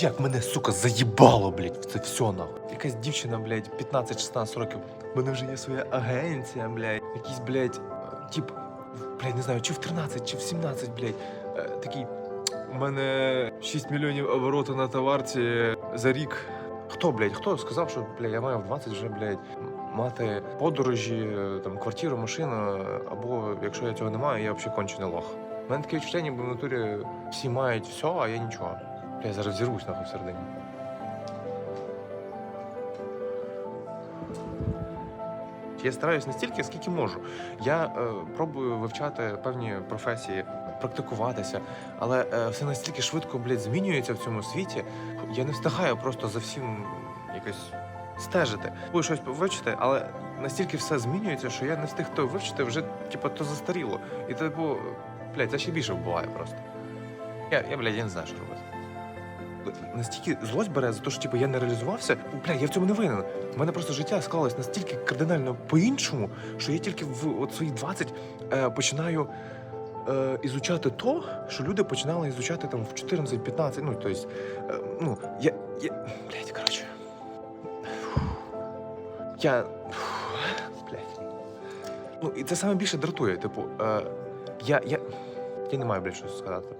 Як мене, сука, заїбало, блядь, це все нахуй. Якась дівчина, блядь, 15-16 років. Мене вже є своя агенція, блядь. Якийсь, блядь, е, тип, блядь, не знаю, чи в 13, чи в 17, блядь. е, Такий. У мене 6 мільйонів обороту на товарці за рік. Хто, блядь, хто сказав, що блядь, я маю в 20 вже, блядь, мати подорожі, е, там, квартиру, машину, або якщо я цього не маю, я взагалі кончений лох. У мене таке відчуття, ніби в натурі всі мають все, а я нічого. Я зараз зірвусь нахуй всередині. Я стараюсь настільки, скільки можу. Я е, пробую вивчати певні професії, практикуватися, але е, все настільки швидко, блядь, змінюється в цьому світі. Я не встигаю просто за всім якось стежити. Буду щось вивчити, але настільки все змінюється, що я не встиг то вивчити, вже типу, то застаріло. І типу, блядь, це ще більше вбиває просто. Я, я блядь, я не знаю, що робити. Настільки злость бере за те, що типу, я не реалізувався. Бля, я в цьому не винен. У мене просто життя склалось настільки кардинально по-іншому, що я тільки в от свої 20 е, починаю е, ізучати то, що люди починали ізучати там в 14-15. Ну, тобто, е, ну, я. я блядь, коротше. Я. Блядь. Ну, і це саме більше дратує. Типу, е, я, я. Я не маю більше сказати.